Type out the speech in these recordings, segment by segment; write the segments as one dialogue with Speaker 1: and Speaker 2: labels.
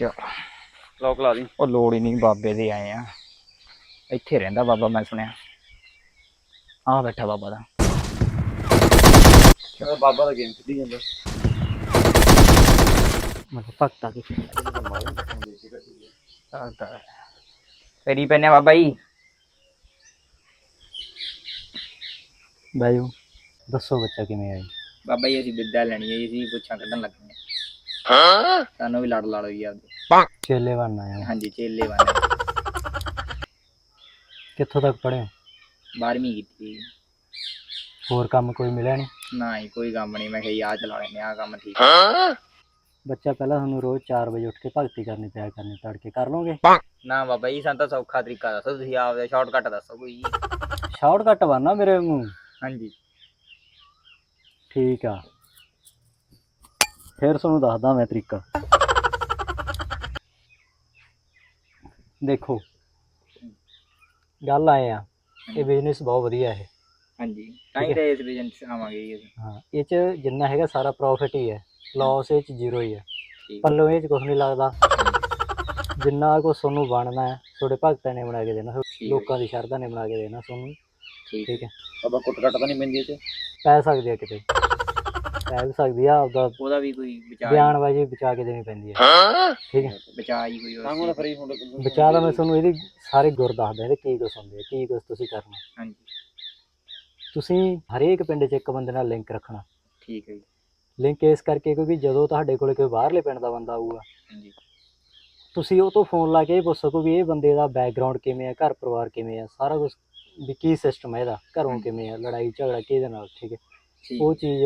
Speaker 1: ਚਲ
Speaker 2: ਲੋਕ ਲਾ ਦੀ।
Speaker 1: ਉਹ ਲੋੜ ਹੀ ਨਹੀਂ ਬਾਬੇ ਦੇ ਆਏ ਆ। ਇੱਥੇ ਰਹਿੰਦਾ ਬਾਬਾ ਮੈਂ ਸੁਣਿਆ। ਆ ਬੈਠਾ ਬਾਬਾ ਦਾ।
Speaker 2: ਕਹਿੰਦਾ ਬਾਬਾ ਦਾ ਗੇਮ ਖੇਡੀ ਜਾਂਦਾ।
Speaker 1: ਮਤਲਬ ਭਗਤਾ ਕੀ ਤੇਰੀ ਪੈਨੇ ਬਾਬਾ ਜੀ।
Speaker 3: ਬਾਜੂ ਦੱਸੋ ਬੱਚਾ ਕਿਵੇਂ ਆਈ
Speaker 1: ਬਾਬਾ ਜੀ ਅਸੀਂ ਵਿਦਿਆ ਲੈਣੀ ਹੈ ਜੀ ਅਸੀਂ ਪੁੱਛਾਂ ਕੱਢਣ ਲੱਗੇ ਹਾਂ ਸਾਨੂੰ ਵੀ ਲੜ ਲੜ ਹੋਈ ਆਪਦੀ।
Speaker 3: ਚੇਲੇ ਬਣਨਾ ਆਇਆ
Speaker 1: ਹਾਂਜੀ ਚੇਲੇ ਬਣੇ
Speaker 3: ਕਿੱਥੋਂ ਤੱਕ ਪੜ੍ਹੇ ਹੋ?
Speaker 1: 12ਵੀਂ ਕੀਤੀ ਜੀ।
Speaker 3: ਹੋਰ ਕੰਮ ਕੋਈ ਮਿਲਿਆ ਨਹੀਂ?
Speaker 1: ਨਾ ਹੀ ਕੋਈ ਕੰਮ ਨਹੀਂ। ਮੈਂ ਕਿਹਾ ਆ ਚਲਾ ਲੈਨੇ ਆ ਕੰਮ ਠੀਕ
Speaker 3: ਬੱਚਾ ਪਹਿਲਾਂ ਤੁਹਾਨੂੰ ਰੋਜ਼ 4 ਵਜੇ ਉੱਠ ਕੇ ਭਗਤੀ ਕਰਨੀ ਪਿਆ ਕਰਨੀ ਤੜਕੇ ਕਰ ਲਓਗੇ?
Speaker 1: ਨਾ ਬਾਬਾ ਜੀ ਸਾਨੂੰ ਤਾਂ ਸੌਖਾ ਤਰੀਕਾ ਦੱਸੋ ਤੁਸੀਂ ਆਪਦਾ ਸ਼ਾਰਟਕਟ ਦੱਸੋ ਕੋਈ ਜੀ।
Speaker 3: ਸ਼ਾਰਟਕਟ ਬਣਨਾ ਮੇਰੇ ਮੂੰਹ
Speaker 1: ਹਾਂਜੀ।
Speaker 3: ਠੀਕ ਆ। ਫਿਰ ਤੁਹਾਨੂੰ ਦੱਸਦਾ ਮੈਂ ਤਰੀਕਾ। ਦੇਖੋ ਗੱਲ ਆਏ ਆ ਇਹ ਬਿਜ਼ਨਸ ਬਹੁਤ ਵਧੀਆ ਹੈ
Speaker 1: ਹਾਂਜੀ ਤਾਂ ਹੀ ਤਾਂ ਇਸ ਬਿਜ਼ਨਸ ਆਵਾਂਗੇ ਜੀ ਅਸੀਂ।
Speaker 3: ਹਾਂ ਇਹ ਚ ਜਿੰਨਾ ਹੈਗਾ ਸਾਰਾ ਪ੍ਰੋਫਿਟ ਹੀ ਹੈ। ਲਾਸ ਇਹ ਚ ਜ਼ੀਰੋ ਹੀ ਹੈ।
Speaker 1: ਠੀਕ।
Speaker 3: ਪੱਲੋਂ ਇਹ ਚ ਕੁਝ ਨਹੀਂ ਲੱਗਦਾ। ਜਿੰਨਾ ਕੁ ਤੁਹਾਨੂੰ ਬਣਨਾ ਹੈ ਤੁਹਾਡੇ ਭਗਤਾਂ ਨੇ ਬਣਾ ਕੇ ਦੇਣਾ
Speaker 1: ਹੈ।
Speaker 3: ਲੋਕਾਂ ਦੀ ਸ਼ਰਧਾ ਨੇ ਬਣਾ ਕੇ ਦੇਣਾ ਤੁਹਾਨੂੰ।
Speaker 1: ਠੀਕ
Speaker 3: ਠੀਕ ਹੈ।
Speaker 2: ਬਾਬਾ ਕੁੱਟ ਕੱਟ ਤਾਂ ਨਹੀਂ ਪੈਂਦੀ ਇਹ ਚ।
Speaker 3: ਪੈ ਸਕਦੀ ਆ ਕਿਤੇ। ਪੈ ਵੀ ਸਕਦੀ ਆ ਆਪਦਾ
Speaker 1: ਉਹਦਾ ਵੀ ਕੋਈ ਵਿਚਾਰ
Speaker 3: ਬਿਆਨਬਾਜ਼ੀ ਬਚਾ ਕੇ ਦੇਣੀ ਪੈਂਦੀ ਹੈ? ਠੀਕ ਹੈ
Speaker 1: ਬਚਾ ਹੀ ਕੋਈ
Speaker 2: ਤਾਂ ਹੁਣ ਫਰੀ ਹੁਣ
Speaker 3: ਬਚਾ ਦਾ ਮੈਂ ਤੁਹਾਨੂੰ ਇਹਦੀ ਸਾਰੇ ਗੁਰ ਦੱਸਦਾ ਇਹਦੇ ਕੀ ਕੁਛ ਹੁੰਦੇ ਆ ਕੀ ਕੁਛ ਤੁਸੀਂ ਕਰਨਾ।
Speaker 1: ਹਾਂਜੀ।
Speaker 3: ਤੁਸੀਂ ਹਰੇਕ ਪਿੰਡ 'ਚ ਇੱਕ ਬੰਦੇ ਨਾਲ ਲਿੰਕ ਰੱਖਣਾ।
Speaker 1: ਠੀਕ ਹੈ ਜੀ।
Speaker 3: ਲਿੰਕ ਇਸ ਕਰਕੇ ਕਿਉਂਕਿ ਜਦੋਂ ਤੁਹਾਡੇ ਕੋਲੇ ਕੋਈ ਬਾਹਰਲੇ ਪਿੰਡ ਦਾ ਬੰਦਾ ਆਊਗਾ
Speaker 1: ਹਾਂਜੀ।
Speaker 3: ਤੁਸੀਂ ਉਹ ਤੋਂ ਫੋਨ ਲਾ ਕੇ ਇਹ ਪੁੱਛ ਸਕੋ ਵੀ ਇਹ ਬੰਦੇ ਦਾ ਬੈਕਗ੍ਰਾਉਂਡ ਕਿਵੇਂ ਆ ਘਰ ਪਰਿਵਾਰ ਕਿਵੇਂ ਆ ਸਾਰਾ ਕੁਝ ਵੀ ਕੀ ਸਿਸਟਮ ਹੈ ਇਹਦਾ ਘਰੋਂ ਕਿਵੇਂ ਆ ਲੜਾਈ ਝਗੜਾ ਕਿਹਦੇ ਨਾਲ ਠੀਕ ਹੈ। ਉਹ ਚੀਜ਼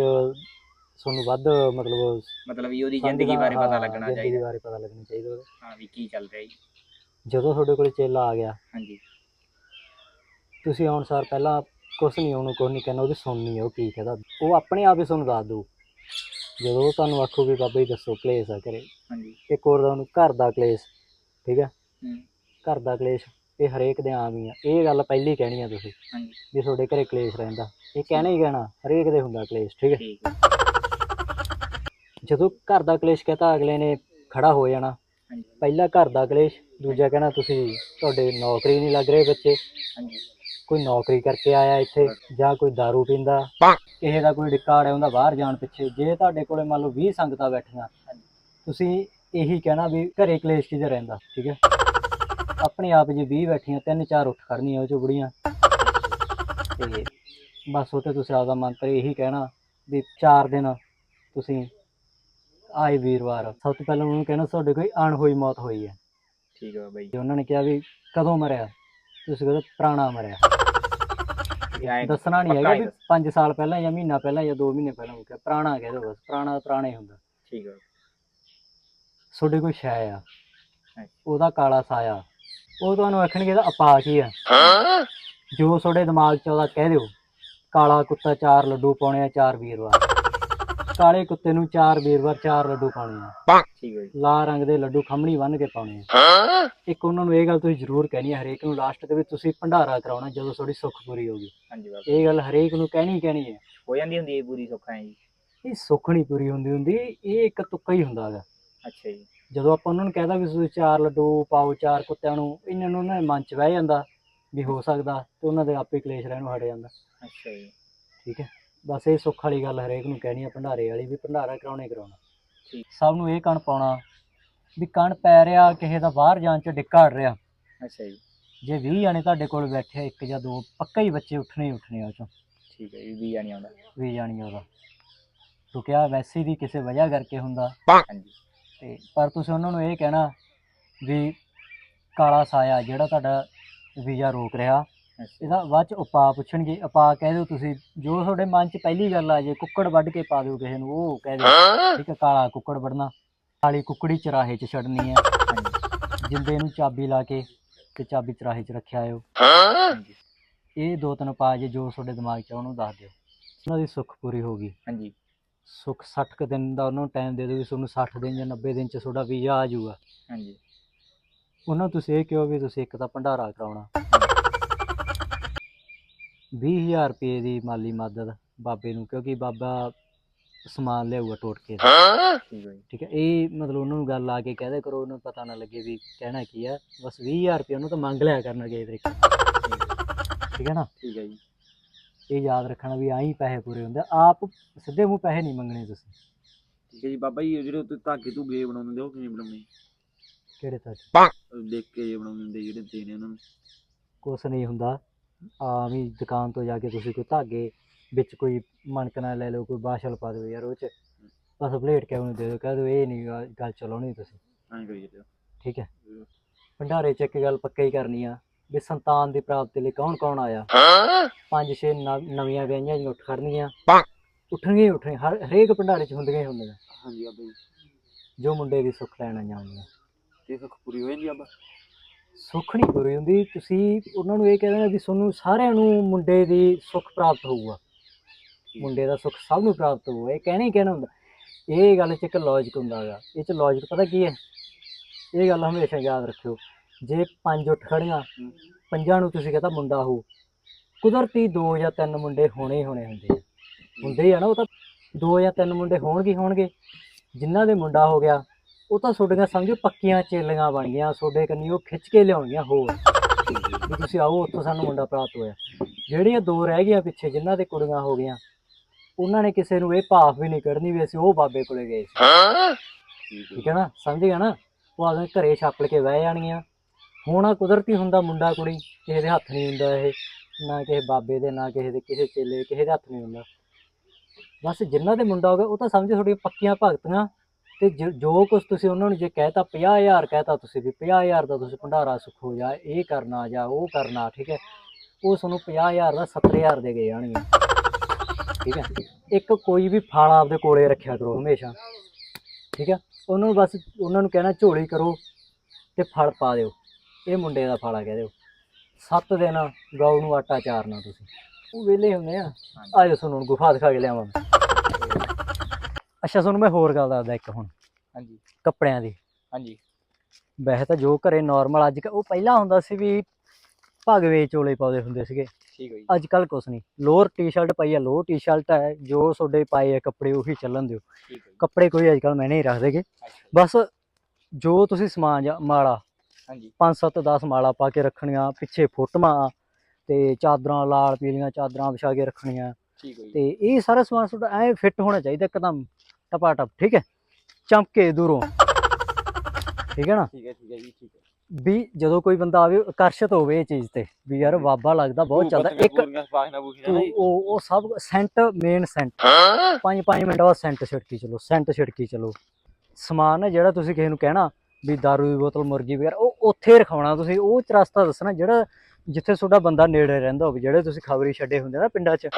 Speaker 3: ਤੁਹਾਨੂੰ ਵੱਧ ਮਤਲਬ
Speaker 1: ਮਤਲਬ ਵੀ ਉਹਦੀ ਜ਼ਿੰਦਗੀ ਬਾਰੇ ਪਤਾ
Speaker 3: ਹਾਂ,
Speaker 1: ਲੱਗਣਾ
Speaker 3: ਜ਼ਿੰਦਗੀ
Speaker 1: ਚਾਹੀਦਾ।
Speaker 3: ਬਾਰੇ ਪਤਾ ਲੱਗਣਾ ਚਾਹੀਦਾ ਉਹਦਾ।
Speaker 1: ਹਾਂ ਵੀ ਕੀ ਚੱਲ ਰਿਹਾ ਜੀ।
Speaker 3: ਜਦੋਂ ਤੁਹਾਡੇ ਕੋਲੇ ਚੇਲਾ ਆ ਗਿਆ
Speaker 1: ਹਾਂਜੀ।
Speaker 3: ਤੁਸੀਂ ਆਉਣ ਸਾਰ ਪਹਿਲਾਂ ਕੁਛ ਨਹੀਂ ਉਹਨੂੰ ਕੁਛ ਨਹੀਂ ਕਹਿਣਾ ਉਹਦੀ ਸੁਣਨੀ ਆ ਉਹ ਕੀ ਕਹਦਾ। ਉਹ ਆਪਣੇ ਆਪ ਹੀ ਤੁਹਾਨੂੰ ਦੱਸ ਦੂ ਜਦੋਂ ਉਹ ਤੁਹਾਨੂੰ ਆਖੂ ਵੀ ਬਾਬਾ ਜੀ ਦੱਸੋ ਕਲੇਸ਼ ਆ ਕਰੇ
Speaker 1: ਹਾਂਜੀ।
Speaker 3: ਇੱਕ ਹੋਰ ਦਾ ਉਹਨੂੰ ਘਰ ਦਾ ਕਲੇਸ਼। ਠੀਕ ਹੈ
Speaker 1: ਹੂੰ।
Speaker 3: ਘਰ ਦਾ ਕਲੇਸ਼ ਇਹ ਹਰੇਕ ਦੇ ਆਮ ਹੀ ਆ। ਇਹ ਗੱਲ ਪਹਿਲੀ ਕਹਿਣੀ ਆ ਤੁਸੀਂ
Speaker 1: ਹਾਂਜੀ।
Speaker 3: ਵੀ ਤੁਹਾਡੇ ਘਰੇ ਕਲੇਸ਼ ਰਹਿੰਦਾ। ਇਹ ਕਹਿਣਾ ਹੀ ਕਹਿਣਾ ਹਰੇਕ ਦੇ ਹੁੰਦਾ ਕਲੇਸ਼ ਠੀਕ ਹੈ
Speaker 1: ਠੀਕ ਹੈ
Speaker 3: ਜਦੋਂ ਘਰ ਦਾ ਕਲੇਸ਼ ਕਹਤਾ ਅਗਲੇ ਨੇ ਖੜਾ ਹੋ ਜਾਣਾ।
Speaker 1: ਹਾਂਜੀ।
Speaker 3: ਪਹਿਲਾ ਘਰ ਦਾ ਕਲੇਸ਼ ਦੂਜਾ ਕਹਿਣਾ ਤੁਸੀਂ ਤੁਹਾਡੇ ਨੌਕਰੀ ਨਹੀਂ ਲੱਗ ਰਹੇ ਬੱਚੇ।
Speaker 1: ਹਾਂਜੀ।
Speaker 3: ਕੋਈ ਨੌਕਰੀ ਕਰਕੇ ਆਇਆ ਇੱਥੇ ਜਾਂ ਕੋਈ दारू ਪੀਂਦਾ। ਕਿਸੇ ਦਾ ਕੋਈ ਰਿਕਾਰਡ ਹੈ ਉਹਦਾ ਬਾਹਰ ਜਾਣ ਪਿੱਛੇ। ਜੇ ਤੁਹਾਡੇ ਕੋਲੇ ਮੰਨ ਲਓ 20 ਸੰਗਤਾਂ ਬੈਠੀਆਂ ਤੁਸੀਂ ਇਹੀ ਕਹਿਣਾ ਵੀ ਘਰੇ ਕਲੇਸ਼ ਕਿਧਰ ਰਹਿੰਦਾ ਠੀਕ ਹੈ? ਆਪਣੇ ਆਪ ਜੇ 20 ਬੈਠੀਆਂ ਤਿੰਨ ਚਾਰ ਉੱਠ ਖੜਨੀਆਂ ਉਹ ਚੋਂ ਬੁੜੀਆਂ। ਤੇ ਬਸ ਉਹ ਤੇ ਤੁਸੀਂ ਆਪਦਾ ਮੰਤਰ ਇਹੀ ਕਹਿਣਾ ਵੀ ਚਾਰ ਦਿਨ ਤੁਸੀਂ ਆਏ ਵੀਰਵਾਰ ਸਭ ਤੋਂ ਪਹਿਲਾਂ ਉਹਨੂੰ ਕਹਿਣਾ ਤੁਹਾਡੇ ਕੋਈ ਅਣਹੋਈ ਮੌਤ ਹੋਈ ਹੈ।
Speaker 1: ਠੀਕ ਹੈ ਬਾਬਾ ਜੀ
Speaker 3: ਤੇ ਉਹਨਾਂ ਨੇ ਕਿਹਾ ਵੀ ਕਦੋਂ ਮਰਿਆ? ਤੁਸੀਂ ਕਹਿੰਦੇ ਪੁਰਾਣਾ ਮਰਿਆ।
Speaker 1: ਇਹ ਐਂ
Speaker 3: ਦੱਸਣਾ ਨਹੀਂ ਹੈਗਾ
Speaker 1: ਪੱਕਾ ਹੀ
Speaker 3: ਵੀ 5 ਸਾਲ ਪਹਿਲਾਂ ਜਾਂ ਮਹੀਨਾ ਪਹਿਲਾਂ ਜਾਂ 2 ਮਹੀਨੇ ਪਹਿਲਾਂ ਮੁੱਕਿਆ। ਪੁਰਾਣਾ ਕਹਿ ਦਿਓ ਬਸ ਪੁਰਾਣਾ ਪੁਰਾਣਾ ਹੀ ਹੁੰਦਾ।
Speaker 1: ਠੀਕ ਹੈ
Speaker 3: ਤੁਹਾਡੇ ਕੋਈ ਸ਼ੈ ਆ। ਉਹਦਾ ਕਾਲਾ ਸਾਇਆ। ਉਹ ਤੁਹਾਨੂੰ ਆਖਣਗੇ ਇਹਦਾ ਅਪਾਕ ਹੀ ਆ। ਜੋ ਤੁਹਾਡੇ ਦਿਮਾਗ 'ਚ ਉਹਦਾ ਕਹਿ ਦਿਓ ਕਾਲਾ ਕੁੱਤਾ ਚਾਰ ਲੱਡੂ ਪਾਉਣੇ ਆ ਚਾਰ ਵੀਰਵਾਰ। ਕਾਲੇ ਕੁੱਤੇ ਨੂੰ ਚਾਰ ਵੀਰਵਾਰ ਚਾਰ ਲੱਡੂ ਪਾਉਣੇ ਆ।
Speaker 1: ਠੀਕ ਹੈ ਜੀ।
Speaker 3: ਲਾਲ ਰੰਗ ਦੇ ਲੱਡੂ ਖੰਮਣੀ ਬੰਨ ਕੇ ਪਾਉਣੇ ਆ। ਇੱਕ ਉਹਨਾਂ ਨੂੰ ਇਹ ਗੱਲ ਤੁਸੀਂ ਜ਼ਰੂਰ ਕਹਿਣੀ ਹੈ ਹਰੇਕ ਨੂੰ ਲਾਸਟ ਦੇ ਵਿੱਚ ਤੁਸੀਂ ਭੰਡਾਰਾ ਕਰਾਉਣਾ ਜਦੋਂ ਤੁਹਾਡੀ ਸੁੱਖ ਪੂਰੀ ਹੋਗੀ
Speaker 1: ਹਾਂਜੀ ਬਾਬਾ
Speaker 3: ਇਹ ਗੱਲ ਹਰੇਕ ਨੂੰ ਕਹਿਣੀ ਕਹਿਣੀ ਹੈ
Speaker 1: ਹੋ ਜਾਂਦੀ ਹੁੰਦੀ ਹੈ ਪੂਰੀ ਸੁੱਖਾਂ ਜੀ?
Speaker 3: ਇਹ ਸੁੱਖ ਨਹੀਂ ਪੂਰੀ ਹੁੰਦੀ ਹੁੰਦੀ ਇਹ ਇੱਕ ਤੁੱਕਾ ਹੀ ਹੁੰਦਾ ਹੈਗਾ
Speaker 1: ਅੱਛਾ ਜੀ।
Speaker 3: ਜਦੋਂ ਆਪਾਂ ਉਹਨਾਂ ਨੂੰ ਕਹਿਦਾ ਵੀ ਤੁਸੀਂ ਚਾਰ ਲੱਡੂ ਪਾਓ ਚਾਰ ਕੁੱਤਿਆਂ ਨੂੰ ਇਹਨਾਂ ਨੂੰ ਉਹਨਾਂ ਦੇ ਮਨ 'ਚ ਬਹਿ ਜਾਂਦਾ ਵੀ ਹੋ ਸਕਦਾ ਤੇ ਉਹਨਾਂ ਦੇ ਆਪੇ ਕਲੇਸ਼ ਰਹਿਣ ਨੂੰ ਹਟ ਜਾਂਦਾ।
Speaker 1: ਅੱਛਾ ਜੀ।
Speaker 3: ਠੀਕ ਹੈ? ਬਸ ਇਹ ਸੁੱਖ ਵਾਲੀ ਗੱਲ ਹਰੇਕ ਨੂੰ ਕਹਿਣੀ ਆ ਭੰਡਾਰੇ ਵਾਲੀ ਵੀ ਭੰਡਾਰਾ ਕਰਾਉਣੇ ਕਰਾਉਣਾ।
Speaker 1: ਠੀਕ।
Speaker 3: ਸਭ ਨੂੰ ਇਹ ਕਣ ਪਾਉਣਾ ਵੀ ਕਣ ਪੈ ਰਿਹਾ ਕਿਸੇ ਦਾ ਬਾਹਰ ਜਾਣ 'ਚ ਡਿੱਕਾ ਹਟ ਰਿਹਾ।
Speaker 1: ਅੱਛਾ ਜੀ।
Speaker 3: ਜੇ 20 ਜਾਣੇ ਤੁਹਾਡੇ ਕੋਲ ਬੈਠੇ ਆ, ਇੱਕ ਜਾਂ ਦੋ ਪੱਕਾ ਹੀ ਬੱਚੇ ਉੱਠਣੇ ਹੀ ਉੱਠਣੇ ਆ ਉਹ 'ਚੋਂ।
Speaker 1: ਠੀਕ ਹੈ ਜੀ ਵੀ ਨਹੀਂ ਆਉਂਦਾ।
Speaker 3: 20 ਜਾਣੀਆਂ ਉਹਦਾ ਰੁਕਿਆ ਵੈਸੇ ਵੀ ਕਿਸੇ ਵਜ੍ਹਾ ਕਰਕੇ ਹੁੰਦਾ।
Speaker 1: ਹਾਂਜੀ।
Speaker 3: ਤੇ ਪਰ ਤੁਸੀਂ ਉਹਨਾਂ ਨੂੰ ਇਹ ਕਹਿਣਾ ਵੀ ਕਾਲਾ ਸਾਇਆ ਜਿਹੜਾ ਤੁਹਾਡਾ ਵੀਜ਼ਾ ਰੋਕ ਰਿਹਾ ਇਹਦਾ ਬਾਅਦ ਚ ਉਪਾਅ ਪੁੱਛਣਗੇ ਉਪਾਅ ਕਹਿ ਦਿਓ ਤੁਸੀਂ ਜੋ ਤੁਹਾਡੇ ਮਨ ਚ ਪਹਿਲੀ ਗੱਲ ਆ ਜੇ ਕੁੱਕੜ ਵੱਢ ਕੇ ਪਾ ਦਿਓ ਕਿਸੇ ਨੂੰ ਉਹ ਕਹਿ ਦਿਓ ਠੀਕ ਹੈ ਕਾਲਾ ਕੁੱਕੜ ਵੱਢਣਾ ਕਾਲੀ ਕੁੱਕੜੀ ਚਰਾਹੇ ਚ ਛੱਡਣੀ ਹੈ ਜਿੰਦੇ ਨੂੰ ਚਾਬੀ ਲਾ ਕੇ ਤੇ ਚਾਬੀ ਚਰਾਹੇ ਚ ਰੱਖਿਆ ਆਇਓ ਇਹ ਦੋ ਤਿੰਨ ਉਪਾਅ ਜੇ ਜੋ ਤੁਹਾਡੇ ਦਿਮਾਗ ਚ ਉਹਨੂੰ ਦੱਸ ਦਿਓ। ਉਹਨਾਂ ਦੀ ਸੁੱਖ ਪੂਰੀ ਹੋ ਗਈ।
Speaker 1: ਹਾਂਜੀ।
Speaker 3: ਸੁੱਖ 60 ਕੁ ਦਿਨ ਦਾ ਉਹਨਾਂ ਨੂੰ ਟਾਈਮ ਦੇ ਦਿਓ ਵੀ ਤੁਹਾਨੂੰ 60 ਦਿਨ ਜਾਂ 90 ਦਿਨ ਚ ਤੁਹਾਡਾ ਵੀਜ਼ਾ ਆ ਜਾਊਗਾ।
Speaker 1: ਹਾਂਜੀ।
Speaker 3: ਉਹਨਾਂ ਨੂੰ ਤੁਸੀਂ ਇਹ ਕਿਹਾ ਵੀ ਤੁਸੀਂ ਇੱਕ ਤਾਂ ਭੰਡਾਰਾ ਕਰਾਉਣਾ। 20000 ਰੁਪਏ ਦੀ ਮਾਲੀ ਮਦਦ ਬਾਬੇ ਨੂੰ ਕਿਉਂਕਿ ਬਾਬਾ ਸਮਾਨ ਲਿਆਊਗਾ ਟੋਟ ਕੇ।
Speaker 2: ਠੀਕ ਹੈ? ਜੀ
Speaker 3: ਠੀਕ ਹੈ ਇਹ ਮਤਲਬ ਉਹਨਾਂ ਨੂੰ ਗੱਲ ਆ ਕੇ ਕਹਦੇ ਕਰੋ ਉਹਨੂੰ ਪਤਾ ਨਾ ਲੱਗੇ ਵੀ ਕਹਿਣਾ ਕੀ ਆ। ਬਸ 20000 ਰੁਪਏ ਉਹਨੂੰ ਤਾਂ ਮੰਗ ਲਿਆ ਕਰਨਾ ਕਿਸੇ ਤਰੀਕੇ ਨਾਲ। ਠੀਕ ਹੈ ਨਾ?
Speaker 2: ਠੀਕ ਹੈ ਜੀ।
Speaker 3: ਇਹ ਯਾਦ ਰੱਖਣਾ ਵੀ ਆਹੀ ਪੈਸੇ ਪੂਰੇ ਹੁੰਦੇ ਆ। ਆਪ ਸਿੱਧੇ ਮੂੰਹ ਪੈਸੇ ਨਹੀਂ ਮੰਗਣੇ ਤੁਸੀਂ।
Speaker 2: ਠੀਕ ਹੈ ਜੀ ਬਾਬਾ ਜੀ ਜਿਹੜੇ ਉੱਤੇ ਧਾਗੇ ਧੂਗੇ ਬਣਾਉਂਦੇ ਹੁੰਦੇ ਉਹ ਕਿਵੇਂ ਬਣਾਉਣੇ
Speaker 3: ਕਿਹੜੇ ਤੱਕ
Speaker 2: ਉਹ ਦੇਖ ਕੇ ਬਣਾਉਂਦੇ ਹੁੰਦੇ ਜਿਹੜੇ ਦੇਣੇ ਉਹਨਾਂ ਨੂੰ।
Speaker 3: ਕੁਛ ਨਹੀਂ ਹੁੰਦਾ। ਆਮ ਹੀ ਦੁਕਾਨ ਤੋਂ ਜਾ ਕੇ ਤੁਸੀਂ ਕੋਈ ਧਾਗੇ ਵਿੱਚ ਕੋਈ ਮਣਕਣਾ ਲੈ ਲਓ ਕੋਈ ਬਾਸ਼ਲ ਪਾ ਦਿਓ ਯਾਰ ਉਹ ਚ ਬਸ ਪਲੇਟ ਕੇ ਉਹਨੂੰ ਦੇ ਦਿਓ ਕਹਿ ਦਿਓ ਇਹ ਨਹੀਂ ਗਾ- ਗੱਲ ਚਲਾਉਣੀ ਤੁਸੀਂ।
Speaker 2: ਐਂ ਕਰੀ ਜਾਂਦੇ
Speaker 3: ਠੀਕ ਹੈ। ਭੰਡਾਰੇ ਚ ਇੱਕ ਗੱਲ ਪੱਕਾ ਹੀ ਕਰਨੀ ਆ ਵੀ ਸੰਤਾਨ ਦੀ ਪ੍ਰਾਪਤੀ ਲਈ ਕੌਣ ਕੌਣ ਆਇਆ? ਪੰਜ ਛੇ ਨਵ- ਨਵੀਆਂ ਵਿਆਹੀਆਂ ਜੀ ਉੱਠ ਖੜਨੀਆਂ ਉੱਠਣਗੀਆਂ ਹੀ ਉੱਠਣਗੀਆਂ ਹਰ ਹਰੇਕ ਭੰਡਾਰੇ ਚ ਹੁੰਦੀਆਂ ਹੀ ਹੁੰਦੀਆਂ।
Speaker 2: ਹਾਂਜੀ ਬਾਬਾ ਜੀ।
Speaker 3: ਜੋ ਮੁੰਡੇ ਦੀ ਸੁੱਖ ਲੈਣਾ ਚਾਹੁੰਦੀਆਂ
Speaker 2: ਤੇ ਸੁੱਖ ਪੂਰੀ ਹੋ ਜਾਂਦੀ ਆ ਬਾਬਾ।
Speaker 3: ਸੁੱਖ ਨਹੀਂ ਪੂਰੀ ਹੁੰਦੀ। ਤੁਸੀਂ ਉਹਨਾਂ ਨੂੰ ਇਹ ਕਹਿ ਦੇਣਾ ਵੀ ਤੁਹਾਨੂੰ ਸਾਰਿਆਂ ਨੂੰ ਮੁੰਡੇ ਦੀ ਸੁੱਖ ਪ੍ਰਾਪਤ ਹੋਊਗਾ। ਮੁੰਡੇ ਦਾ ਸੁੱਖ ਸਭ ਨੂੰ ਪ੍ਰਾਪਤ ਹੋਊਗਾ। ਇਹ ਕਹਿਣਾ ਹੀ ਕਹਿਣਾ ਹੁੰਦਾ। ਇਹ ਗੱਲ 'ਚ ਇੱਕ ਲੌਜਿਕ ਹੁੰਦਾ ਹੈਗਾ ਇਹ 'ਚ ਲੌਜਿਕ ਪਤਾ ਕੀ ਹੈ? ਇਹ ਗੱਲ ਹਮੇਸ਼ਾ ਯਾਦ ਰੱਖਿਓ। ਜੇ ਪੰਜ ਉੱਠ ਖੜੀਆਂ ਪੰਜਾਂ ਨੂੰ ਤੁਸੀਂ ਕਹਤਾ ਮੁੰਡਾ ਹੋ ਕੁਦਰਤੀ ਦੋ ਜਾਂ ਤਿੰਨ ਮੁੰਡੇ ਹੋਣੇ ਹੀ ਹੋਣੇ ਹੁੰਦੇ ਆ। ਹੁੰਦੇ ਆ ਨਾ ਉਹ ਤਾਂ। ਦੋ ਜਾਂ ਤਿੰਨ ਮੁੰਡੇ ਹੋਣਗੇ ਹੋਣਗੇ। ਜਿਨ੍ਹਾਂ ਦੇ ਮੁੰਡਾ ਹੋ ਗਿਆ ਉਹ ਤਾਂ ਤੁਹਾਡੀਆਂ ਸਮਝੋ ਪੱਕੀਆਂ ਚੇਲੀਆਂ ਬਣ ਗਈਆਂ ਤੁਹਾਡੇ ਕੰਨੀ ਉਹ ਖਿੱਚ ਕੇ ਲਿਆਉਣੀਆਂ ਹੋਰ। ਵੀ ਤੁਸੀਂ ਆਓ ਉੱਥੋਂ ਸਾਨੂੰ ਮੁੰਡਾ ਪ੍ਰਾਪਤ ਹੋਇਆ। ਜਿਹੜੀਆਂ ਦੋ ਰਹਿ ਗਈਆਂ ਪਿੱਛੇ ਜਿਨ੍ਹਾਂ ਦੇ ਕੁੜੀਆਂ ਹੋ ਗਈਆਂ ਉਹਨਾਂ ਨੇ ਕਿਸੇ ਨੂੰ ਇਹ ਭਾਫ ਵੀ ਨਹੀਂ ਕੱਢਣੀ ਵੀ ਅਸੀਂ ਉਹ ਬਾਬੇ ਕੋਲੇ ਗਏ ਸੀ।
Speaker 2: ਠੀਕ ਹੈ
Speaker 3: ਨਾ? ਸਮਝ ਗਿਆ ਨਾ? ਉਹ ਆਦੇ ਘਰੇ ਛਾਪੜ ਕੇ ਬਹਿ ਜਾਣਗੀਆਂ। ਹੋਣਾ ਕੁਦਰਤੀ ਹੁੰਦਾ ਮੁੰਡਾ ਕੁੜੀ ਕਿਸੇ ਦੇ ਹੱਥ ਨਹੀਂ ਹੁੰਦਾ ਇਹ ਨਾ ਕਿਸੇ ਬਾਬੇ ਦੇ ਨਾ ਕਿਸੇ ਦੇ ਕਿਸੇ ਚੇਲੇ ਦੇ, ਕਿਸੇ ਦੇ ਹੱਥ ਨਹੀਂ ਹੁੰਦਾ। ਬਸ ਜਿਨ੍ਹਾਂ ਦੇ ਮੁੰਡਾ ਹੋ ਗਿਆ ਉਹ ਤਾਂ ਸਮਝੋ ਤੁਹਾਡੀਆਂ ਪੱਕੀਆਂ ਭਗਤੀਆਂ। ਤੇ ਜੋ- ਜੋ ਕੁਝ ਤੁਸੀਂ ਉਹਨਾਂ ਨੂੰ ਜੇ ਕਹਿਤਾ 50000 ਕਹਿਤਾ ਤੁਸੀਂ ਵੀ 50000 ਦਾ ਤੁਸੀਂ ਭੰਡਾਰਾ ਸੁੱਖੋ ਜਾਂ ਇਹ ਕਰਨਾ ਜਾਂ ਉਹ ਕਰਨਾ ਠੀਕ ਹੈ। ਉਹ ਤੁਹਾਨੂੰ 50000 ਦਾ 70000 ਦੇ ਕੇ ਜਾਣਗੇ। ਠੀਕ ਹੈ। ਇੱਕ ਕੋਈ ਵੀ ਫਲ ਆਪਦੇ ਕੋਲੇ ਰੱਖਿਆ ਕਰੋ ਹਮੇਸ਼ਾ। ਠੀਕ ਹੈ। ਉਹਨਾਂ ਨੂੰ ਬਸ ਉਹਨਾਂ ਨੂੰ ਕਹਿਣਾ ਝੋਲੀ ਕਰੋ ਤੇ ਫਲ ਪਾ ਦਿਓ। ਇਹ ਮੁੰਡੇ ਦਾ ਫਲ ਆ ਕਹਿ ਦਿਓ। ਸੱਤ ਦਿਨ ਗਊ ਨੂੰ ਆਟਾ ਚਾਰਨਾ ਤੁਸੀਂ। ਉਹ ਵਿਹਲੇ ਹੁੰਦੇ ਆ। ਆਜੋ ਤੁਹਾਨੂੰ ਹੁਣ ਗੁਫਾ ਦਿਖਾ ਕੇ ਲਿਆਵਾਂ ਮੈਂ। ਅੱਛਾ ਤੁਹਾਨੂੰ ਮੈਂ ਹੋਰ ਗੱਲ ਦੱਸਦਾ ਇੱਕ ਹੁਣ।
Speaker 1: ਹਾਂਜੀ।
Speaker 3: ਕੱਪੜਿਆਂ ਦੀ।
Speaker 1: ਹਾਂਜੀ।
Speaker 3: ਵੈਸੇ ਤਾਂ ਜੋ ਘਰੇ ਨਾਰਮਲ ਅੱਜ ਉਹ ਪਹਿਲਾਂ ਹੁੰਦਾ ਸੀ ਵੀ ਭਗਵੇ ਚੋਲੇ ਪਾਉਂਦੇ ਹੁੰਦੇ ਸੀਗੇ।
Speaker 1: ਠੀਕ ਹੈ ਜੀ।
Speaker 3: ਅੱਜ ਕੱਲ ਕੁਛ ਨਹੀਂ। ਲੋਅਰ ਟੀ-ਸ਼ਰਟ ਪਾਈ ਆ ਲੋਅਰ ਟੀ-ਸ਼ਰਟ ਹੈ ਜੋ ਤੁਹਾਡੇ ਪਾਏ ਆ ਕੱਪੜੇ ਉਹੀ ਚੱਲਣ ਦਿਓ। ਕੱਪੜੇ ਕੋਈ ਅੱਜ ਕੱਲ ਮੈਂ ਨਹੀਂ ਰੱਖਦੇਗੇ ਬਸ ਜੋ ਤੁਸੀਂ ਸਮਾਨ ਮਾਲਾ
Speaker 1: ਹਾਂਜੀ।
Speaker 3: 5 7 10 ਮਾਲਾ ਪਾ ਕੇ ਰੱਖਣੀਆਂ ਪਿੱਛੇ ਫੋਟੋਆਂ ਤੇ ਚਾਦਰਾਂ ਲਾਲ ਪੀਲੀਆਂ ਚਾਦਰਾਂ ਵਿਛਾ ਕੇ ਰੱਖਣੀਆਂ।
Speaker 1: ਠੀਕ ਹੈ
Speaker 3: ਤੇ ਇਹ ਸਾਰਾ ਸਮਾਨ ਤੁਹਾਡਾ ਐ ਫਿੱਟ ਹੋਣਾ ਚਾਹੀਦਾ ਇੱਕਦਮ। ਟਪਾ ਟਪ ਠੀਕ ਹੈ? ਚਮਕੇ ਦੂਰੋਂ। ਠੀਕ ਹੈ ਨਾ?
Speaker 1: ਠੀਕ ਹੈ ਠੀਕ ਹੈ ਜੀ ਠੀਕ ਹੈ।
Speaker 3: ਵੀ ਜਦੋਂ ਕੋਈ ਬੰਦਾ ਆਵੇ ਆਕਰਸ਼ਿਤ ਹੋਵੇ ਇਹ ਚੀਜ਼ ਤੇ ਵੀ ਯਾਰ ਬਾਬਾ ਲੱਗਦਾ ਬਹੁਤ ਚੱਲਦਾ। ਇੱਕ ਉਹ ਉਹ ਸਭ ਸੈਂਟ ਮੇਨ ਸੈਂਟ। ਪੰਜ ਪੰਜ ਮਿੰਟ ਬਾਅਦ ਸੈਂਟ ਛਿੜਕੀ ਚਲੋ ਸੈਂਟ ਛਿੜਕੀ ਚਲੋ। ਸਮਾਨ ਹੈ ਜਿਹੜਾ ਤੁਸੀਂ ਕਿਸੇ ਨੂੰ ਕਹਿਣਾ ਵੀ ਦਾਰੂ ਦੀ ਬੋਤਲ ਮੁਰਗੀ ਵਗੈਰਾ ਉਹ ਉੱਥੇ ਰਖਾਉਣਾ ਤੁਸੀਂ ਉਹ ਚ ਰਸਤਾ ਦੱਸਣਾ ਜਿਹੜਾ ਜਿੱਥੇ ਤੁਹਾਡਾ ਬੰਦਾ ਨੇੜੇ ਰਹਿੰਦਾ ਹੋਵੇ ਜਿਹੜੇ ਤੁਸੀਂ ਖਬਰੀ ਛੱਡੇ ਹੁੰਦੇ ਨਾ ਪਿੰਡਾਂ 'ਚ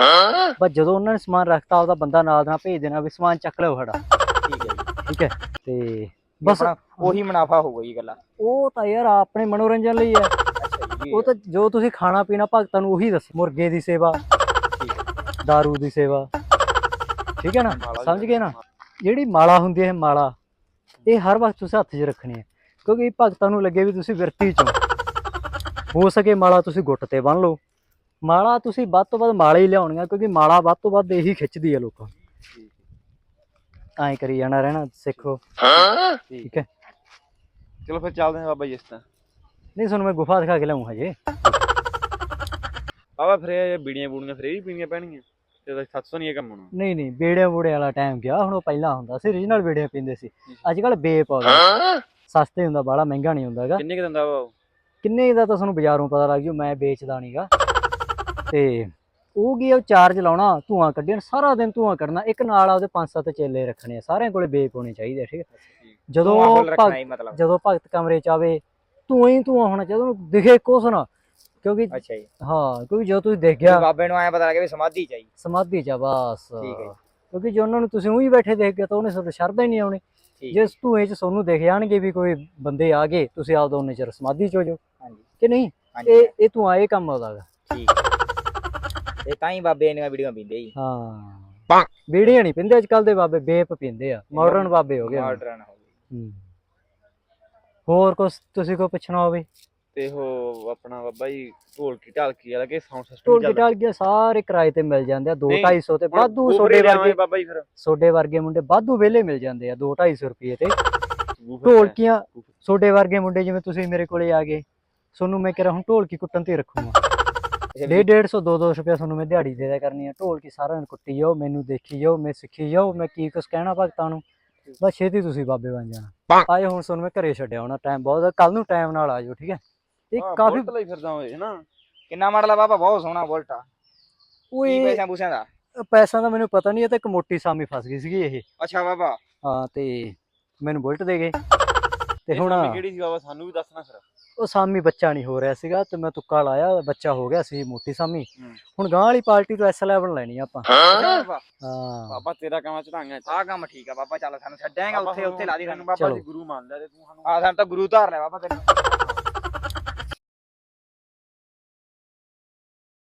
Speaker 3: ਬਸ ਜਦੋਂ ਉਹਨਾਂ ਨੇ ਸਮਾਨ ਰੱਖਤਾ ਉਹਦਾ ਬੰਦਾ ਨਾਲ ਦਾ ਨਾਲ ਭੇਜ ਦੇਣਾ ਵੀ ਸਮਾਨ ਚੱਕ ਲਿਓ ਸਾਡਾ।
Speaker 1: ਠੀਕ ਹੈ
Speaker 3: ਠੀਕ ਹੈ? ਤੇ ਬਸ
Speaker 1: ਉਹੀ ਮੁਨਾਫਾ ਹੋਊਗਾ ਜੀ ਗੱਲਾਂ।
Speaker 3: ਉਹ ਤਾਂ ਯਾਰ ਆਪਣੇ ਮਨੋਰੰਜਨ ਲਈ ਹੈ। ਉਹ ਤਾਂ ਜੋ ਤੁਸੀਂ ਖਾਣਾ ਪੀਣਾ ਭਗਤਾਂ ਨੂੰ ਉਹੀ ਦੱਸੋ ਮੁਰਗੇ ਦੀ ਸੇਵਾ
Speaker 1: ਠੀਕ ਹੈ।
Speaker 3: दारू ਦੀ ਸੇਵਾ। ਠੀਕ ਹੈ ਨਾ? ਸਮਝ ਗਏ ਨਾ? ਜਿਹੜੀ ਮਾਲਾ ਹੁੰਦੀ ਹੈ ਇਹ ਮਾਲਾ ਇਹ ਹਰ ਵਕਤ ਤੁਸੀਂ ਹੱਥ 'ਚ ਰੱਖਣੀ ਹੈ। ਕਿਉਂਕਿ ਭਗਤਾਂ ਨੂੰ ਲੱਗੇ ਵੀ ਤੁਸੀਂ ਵਿਰਤੀ ਚੋਂ ਹੋ ਸਕੇ ਮਾਲਾ ਤੁਸੀਂ ਗੁੱਟ ਤੇ ਬੰਨ ਲਓ। ਮਾਲਾ ਤੁਸੀਂ ਵੱਧ ਤੋਂ ਵੱਧ ਮਾਲਾ ਹੀ ਲਿਆਉਣੀਆਂ ਕਿਉਂਕਿ ਮਾਲਾ ਵੱਧ ਤੋਂ ਵੱਧ ਇਹੀ ਖਿੱਚਦੀ ਹੈ ਲੋਕਾਂ। ਐਂ ਕਰੀ ਜਾਣਾ ਰਹਿਣਾ ਸਿੱਖੋ। ਠੀਕ ਹੈ।
Speaker 2: ਚਲੋ ਫਿਰ ਚੱਲਦੇ ਹਾਂ ਬਾਬਾ ਜੀ ਇਸ ਤਾਂ
Speaker 3: ਨਹੀਂ ਤੁਹਾਨੂੰ ਮੈਂ ਗੁਫਾ ਦਿਖਾ ਕੇ ਲਿਆਉਂ ਹਜੇ।
Speaker 2: ਬਾਬਾ ਫਿਰ ਇਹ ਬੀੜੀਆਂ ਬੂੜੀਆਂ ਫਿਰ ਇਹ ਵੀ ਪੀਣੀਆਂ ਪੈਣਗੀਆਂ? ਤੇ ਤਾਂ 700 ਨਹੀਂ ਇਹ ਕੰਮ ਹੋਣਾ।
Speaker 3: ਨਹੀਂ ਨਹੀਂ ਬੇੜੇ ਬੂੜੇ ਵਾਲਾ ਟਾਈਮ ਗਿਆ। ਹੁਣ ਉਹ ਪਹਿਲਾਂ ਹੁੰਦਾ ਸੀ ਰੀਜਨਲ ਬੇੜੇ ਪੀਂਦੇ ਸੀ। ਅੱਜ ਕੱਲ ਬੇਪ ਆ ਸਸਤੇ ਹੁੰਦਾ ਬਾਹਲਾ ਮਹਿੰਗਾ ਨਹੀਂ ਹੁੰਦਾ ਹੈਗਾ
Speaker 2: ਕਿੰਨੇ ਕੁ ਦਿੰਦਾ ਵਾ ਉਹ?
Speaker 3: ਕਿੰਨੇ ਦਾ ਤਾਂ ਤੁਹਾਨੂੰ ਬਾਜ਼ਾਰੋਂ ਪਤਾ ਲੱਗ ਜੂ ਮੈਂ ਵੇਚਦਾ ਨਹੀਂਗਾ ਤੇ ਉਹ ਕੀ ਉਹ ਚਾਰਜ ਲਾਉਣਾ ਧੂਆਂ ਕੱਢਣ ਸਾਰਾ ਦਿਨ ਧੂਆਂ ਕੱਢਣਾ ਇੱਕ ਨਾਲ ਆਪਦੇ ਪੰਜ ਸੱਤ ਚੇਲੇ ਰੱਖਣੇ ਆ ਸਾਰਿਆਂ ਕੋਲੇ ਬੇਪ ਹੋਣੇ ਚਾਹੀਦੇ ਠੀਕ ਜਦੋਂ ਜਦੋਂ ਭਗਤ ਕਮਰੇ ਚ ਆਵੇ ਧੂਆਂ ਹੀ ਧੂਆਂ ਹੋਣਾ ਚਾਹੀਦਾ ਉਹਨੂੰ ਦਿਖੇ ਕੁਛ ਨਾ ਕਿਉਂਕਿ
Speaker 1: ਅੱਛਾ ਜੀ।
Speaker 3: ਹਾਂ ਕਿਉਂਕਿ ਜਦੋਂ ਤੁਸੀਂ ਦੇਖ ਗਿਆ
Speaker 1: ਬਾਬੇ ਨੂੰ ਐ ਪਤਾ ਲੱਗੇ ਵੀ ਸਮਾਧੀ ਚਾਹੀ
Speaker 3: ਸਮਾਧੀ ਚ ਬਸ।
Speaker 1: ਠੀਕ ਹੈ।
Speaker 3: ਕਿਉਂਕਿ ਜੇ ਉਹਨਾਂ ਨੂੰ ਤੁਸੀਂ ਉਹੀ ਬੈਠੇ ਦੇਖ ਗਏ ਤਾਂ ਉਹਨੇ ਤੁਹਾਡੇ ਸ਼ਰਧਾ ਹੀ ਨਹੀਂ ਆਉਣੀ।
Speaker 1: ਠੀਕ
Speaker 3: ਜੇ ਧੂਏ ਚ ਤੁਹਾਨੂੰ ਦਿਖ ਜਾਣਗੇ ਵੀ ਕੋਈ ਬੰਦੇ ਆ ਗਏ ਤੁਸੀਂ ਆਪਦਾ ਉਹਨੇ ਚਿਰ ਸਮਾਧੀ ਚ ਹੋ ਜਾਓ।
Speaker 1: ਹਾਂਜੀ।
Speaker 3: ਕਿ ਨਹੀਂ? ਇਹ ਇਹ ਧੂਆਂ ਇਹ ਕੰਮ ਆਉਂਦਾ ਗਾ
Speaker 1: ਠੀਕ ਇਹ ਤਾਂ ਹੀ ਬਾਬੇ ਇਹਨਾਂ ਵੀਡੀਓ ਪੀਂਦੇ ਜੀ।
Speaker 3: ਹਾਂ। ਬੀੜੀਆਂ ਨਹੀਂ ਪਿੰਦੇ ਅੱਜ ਕੱਲ ਦੇ ਬਾਬੇ ਬੇਪ ਪੀਂਦੇ ਆ। ਮਾਡਰਨ ਬਾਬੇ ਹੋ ਗਏ।
Speaker 1: ਮਾਡਰਨ ਹੋ
Speaker 3: ਹੂੰ। ਹੋਰ ਕੁਛ ਤੁਸੀਂ ਕੋ ਪੁੱਛਣਾ ਹੋਵੇ?
Speaker 2: ਤੇ ਉਹ ਆਪਣਾ ਬਾਬਾ ਜੀ ਢੋਲਕੀ ਢਾਲਕੀ ਵਾਲਾ ਕਿ ਸਾਊਂਡ ਸਿਸਟਮ
Speaker 3: ਢੋਲ ਗਿਟਾਰ ਗਿਆ ਸਾਰੇ ਕਿਰਾਏ ਤੇ ਮਿਲ ਜਾਂਦੇ ਆ 2
Speaker 2: ਨਹੀਂ,
Speaker 3: 250 ਤੇ ਵਾਧੂ ਸੋਡੇ ਵਰਗੇ
Speaker 2: ਬਾਬਾ ਜੀ ਫਿਰ।
Speaker 3: ਸੋਡੇ ਵਰਗੇ ਮੁੰਡੇ ਵਾਧੂ ਵਿਹਲੇ ਮਿਲ ਜਾਂਦੇ ਆ 2 250 ਰੁਪਏ ਤੇ।
Speaker 2: ਢੋਲਕੀ
Speaker 3: ਢੋਲਕੀਆਂ ਸੋਡੇ ਵਰਗੇ ਮੁੰਡੇ ਜਿਵੇਂ ਤੁਸੀਂ ਮੇਰੇ ਕੋਲੇ ਆ ਗਏ ਤੁਹਾਨੂੰ ਮੈਂ ਕਿਹਾ ਹੁਣ ਢੋਲਕੀ ਕੁੱਟਣ ਤੇ ਰੱਖੂਗਾ। ਡੇਢ ਸੌ 200 ਰੁਪਏ ਤੁਹਾਨੂੰ ਮੈਂ ਦਿਹਾੜੀ ਦੇ ਦਿਆ ਕਰਨੀ ਆ। ਢੋਲਕੀ ਸਾਰਿਆਂ ਨੂੰ ਕੁੱਟੀ ਜਾਓ ਮੈਨੂੰ ਦੇਖੀ ਜਾਓ ਮੈਂ ਸਿੱਖੀ ਜਾਓ ਮੈਂ ਕੀ ਕੁਛ ਕਹਿਣਾ ਭਗਤਾਂ ਨੂੰ। ਬਸ ਛੇਤੀ ਤੁਸੀਂ ਬਾਬੇ ਬਣ ਜਾਣਾ। ਆਏ ਹੁਣ ਤੁਹਾਨੂੰ ਮੈਂ ਘਰੇ ਛੱਡਿਆ ਹੋਣਾ ਟਾਈਮ ਬਹੁਤ ਕੱਲ ਨੂੰ ਟਾਈਮ ਨਾਲ ਆ ਜਾਓ ਠੀਕ ਹੈ? ਇਹ ਕਾਫੀ
Speaker 2: ਲਈ ਫਿਰਦਾ ਹੋਏ ਹੈ ਨਾ
Speaker 1: ਕਿੰਨਾ ਮਾਡਲ ਆ ਬਾਬਾ? ਬਹੁਤ ਸੋਹਣਾ ਬੁਲਟ ਆ। ਕੀ
Speaker 3: ਓਏ
Speaker 1: ਪੈਸਿਆਂ ਪੂਸਿਆਂ ਦਾ?
Speaker 3: ਪੈਸਾ ਦਾ ਮੈਨੂੰ ਪਤਾ ਨਹੀਂ ਇਹ ਤਾਂ ਇੱਕ ਮੋਟੀ ਸਾਮੀ ਫਸ ਗਈ ਸੀਗੀ ਇਹ।
Speaker 1: ਅੱਛਾ ਬਾਬਾ।
Speaker 3: ਹਾਂ ਤੇ ਮੈਨੂੰ ਬੁਲਟ ਦੇ ਗਏ। ਤੇ ਹੁਣ
Speaker 2: ਕਿਹੜੀ ਸੀ ਬਾਬਾ? ਸਾਨੂੰ ਵੀ ਦੱਸਣਾ ਫਿਰ।
Speaker 3: ਉਹ ਸਾਮੀ ਬੱਚਾ ਨਹੀਂ ਹੋ ਰਿਹਾ ਸੀਗਾ ਤੇ ਮੈਂ ਤੁੱਕਾ ਲਾਇਆ ਬੱਚਾ ਹੋ ਗਿਆ ਸੀ ਮੋਟੀ ਸਾਮੀ।
Speaker 2: ਹੂੰ।
Speaker 3: ਹੁਣ ਗਾਂ ਵਾਲੀ ਪਾਰਟੀ ਤੋਂ ਐਸ11 ਲੈਣੀ ਆ ਆਪਾਂ।
Speaker 1: ਅੱਛਾ ਬਾਬਾ।
Speaker 3: ਹਾਂ।
Speaker 2: ਬਾਬਾ ਤੇਰਾ ਕੰਮ ਚੜਾਂਗਾ
Speaker 1: ਆਹ ਕੰਮ ਠੀਕ ਆ ਬਾਬਾ ਚੱਲ ਸਾਨੂੰ ਛੱਡਾਂਗਾ ਉੱਥੇ ਉੱਥੇ ਲਾ ਦੀ ਸਾਨੂੰ
Speaker 2: ਬਾਬਾ।
Speaker 3: ਚਲੋ।
Speaker 2: ਜੀ ਗੁਰੂ ਮੰਨ ਲਿਆ ਤੇ ਤੂੰ ਸਾਨੂੰ
Speaker 1: ਆ ਸਾਨੂੰ ਤਾਂ ਗੁਰੂ ਧਾਰ ਲੈ ਬਾਬਾ ਤੈਨੂੰ।